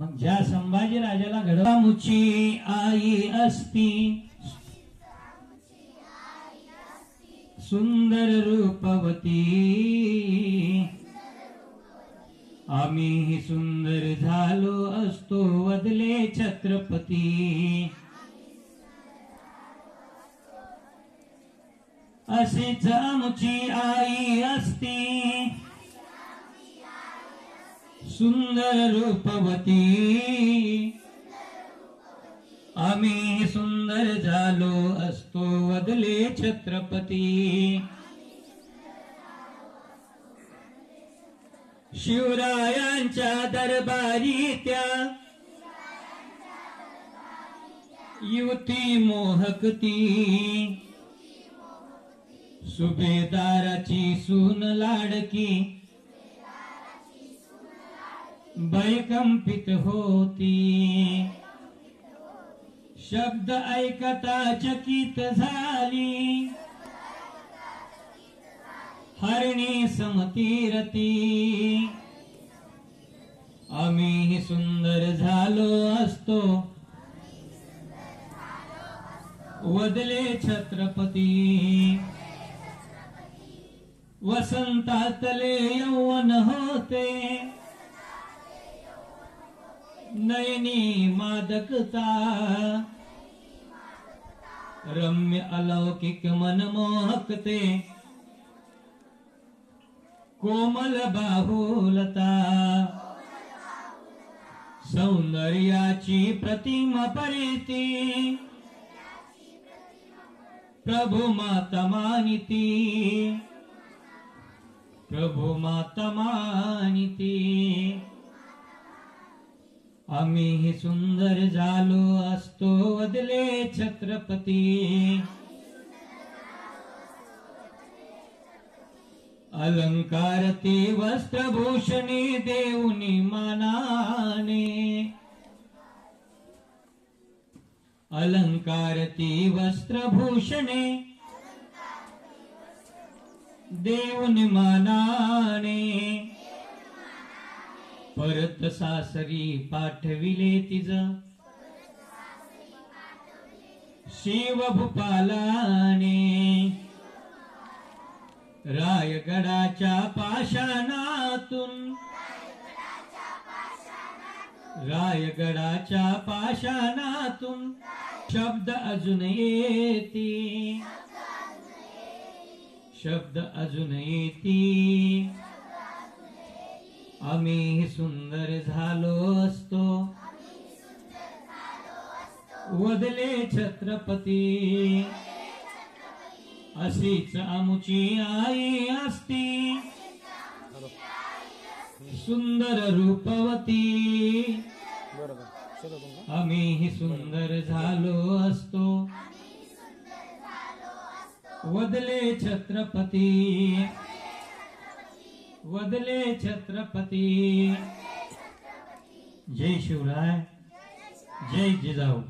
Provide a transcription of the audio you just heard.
मग ज्या संभाजी राजाला घडवामुची आई असती सुंदर रूपवती. आम्ही सुंदर झालो असतो वदले छत्रपती. अशीच आमची आई असती. सुंदर रूपवती। आम्ही सुंदर झालो असतो वदले छत्रपती। शिवरायांच्या दरबारी त्या। युती मोहकती। सुभेदाराची सून लाडकी। बैकंपित होती. शब्द ऐकता चकित झाली. हरणी समतीरती. आम्ही सुंदर झालो असतो. वदले छत्रपती. वसंतातले यौवन होते. नयनी मादकता. रम्य अलौकिक मनमोहकते. कोमल बाहुलता. सौंदर्याची प्रतिमा परिती. प्रभु माता मानिती. प्रभु माता मानिती. आम्ही सुंदर झालो असतो वदले छत्रपती. अलंकार ते वस्त्रभूषणे देऊनी मानाने. अलंकार ती वस्त्रभूषणे देऊन मानाने. परत सासरी पाठविले तिज. शिवभूपालाने रायगडाच्या पाषाणातून रायगडाच्या पाषाणातून शब्द अजून येती शब्द अजून येती आम्ही सुंदर झालो असतो. वदले छत्रपती. अशीच आमुची आई असती. सुंदर रूपवती. आम्ही सुंदर झालो असतो. वदले छत्रपती. वदले छत्रपती। जय शिवराय। जय जिजाऊ।